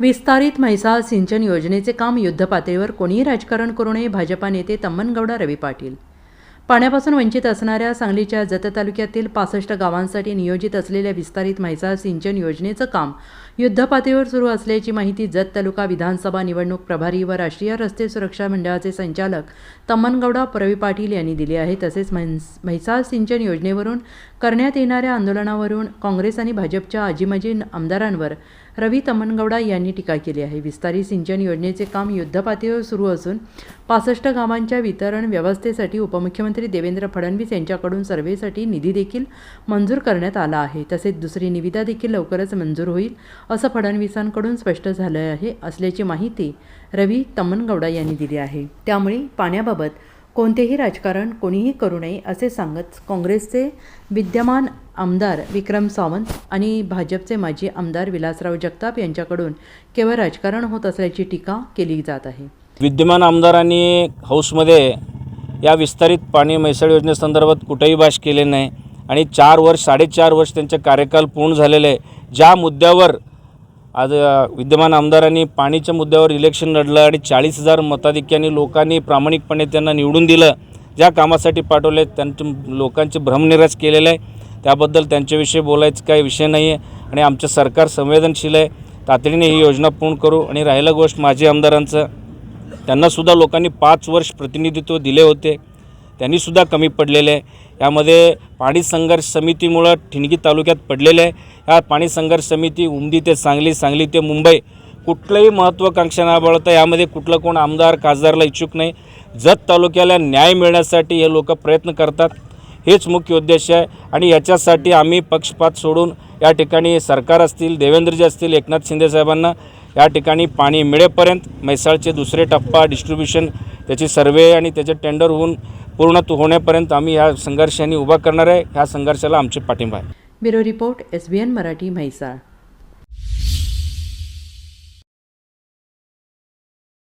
विस्तारित म्हैसाळ सिंचन योजनेचे काम युद्धपातळीवर कोणीही राजकारण करू नये भाजपा नेते तम्मनगौडा रवी पाटील. पाण्यापासून वंचित असणाऱ्या सांगलीच्या जत तालुक्यातील पासष्ट गावांसाठी नियोजित असलेल्या विस्तारित म्हैसाळ सिंचन योजनेचं काम युद्धपातळीवर सुरू असल्याची माहिती जत तालुका विधानसभा निवडणूक प्रभारी व राष्ट्रीय रस्ते सुरक्षा मंडळाचे संचालक तम्मनगौडा परवी पाटील यांनी दिली आहे. तसेच म्हैस म्हैसाळ सिंचन योजनेवरून करण्यात येणाऱ्या आंदोलनावरून काँग्रेस आणि भाजपच्या आजीमाजी आमदारांवर रवी तमनगौडा यांनी टीका केली आहे. विस्तारित सिंचन योजनेचे काम युद्धपातळीवर सुरू असून पासष्ट गावांच्या वितरण व्यवस्थेसाठी उपमुख्यमंत्री देवेंद्र फडणवीस यांच्याकडून सर्व्हेसाठी निधी देखील मंजूर करण्यात आला आहे. तसेच दुसरी निविदा देखील लवकरच मंजूर होईल असं फडणवीसांकडून स्पष्ट झालं आहे असल्याची माहिती रवी तमनगौडा यांनी दिली आहे. त्यामुळे पाण्याबाबत कोणतेही राजकारण कोणीही करू नये असे सांगत काँग्रेसचे विद्यमान आमदार विक्रम सावंत आणि भाजपचे माजी आमदार विलासराव जगताप यांच्याकडून केवळ राजकारण होत असल्याची टीका केली जात आहे. विद्यमान आमदारांनी हाऊसमध्ये या विस्तारित पाणी मैसळ योजनेसंदर्भात कुठेही भाष केले नाही आणि चार वर्ष साडेचार वर्ष त्यांचे कार्यकाल पूर्ण झालेले आहे. ज्या मुद्द्यावर आज विद्यमान आमदारांनी पाणीच्या मुद्द्यावर इलेक्शन लढलं आणि चाळीस हजार मताधिक्याने लोकांनी प्रामाणिकपणे त्यांना निवडून दिलं ज्या कामासाठी पाठवले त्यांचे लोकांचे भ्रमनिराश केलेलं आहे. त्याबद्दल त्यांच्याविषयी बोलायचं काही विषय नाही आहे आणि आमचं सरकार संवेदनशील आहे. तातडीने ही योजना पूर्ण करू. आणि राहिलं गोष्ट माजी आमदारांचं त्यांनासुद्धा लोकांनी पाच वर्ष प्रतिनिधित्व दिले होते. त्यांनीसुद्धा कमी पडलेले आहे. यामध्ये पाणी संघर्ष समितीमुळं ठिणगी तालुक्यात पडलेले आहे. या पाणी संघर्ष समिती उमदी ते सांगली सांगली ते मुंबई. कुठलंही महत्त्वाकांक्षा न बळतं यामध्ये कुठलं कोण आमदार खासदारला इच्छुक नाही. जत तालुक्याला न्याय मिळण्यासाठी हे लोक प्रयत्न करतात. हेच मुख्य उद्देश आहे. आणि याच्यासाठी आम्ही पक्षपात सोडून या ठिकाणी सरकार असतील देवेंद्रजी असतील एकनाथ शिंदे साहेबांना या ठिकाणी पाणी मिळेपर्यंत म्हैसाळचे दुसरे टप्पा डिस्ट्रीब्युशन त्याची सर्वे आणि त्याचे टेंडर होऊन पूर्ण होण्यापर्यंत आम्ही या संघर्षाने उभा करणार आहे. ह्या संघर्षाला आमचे पाठिंबा आहे. Bureau report S B N Marathi Mhaisal.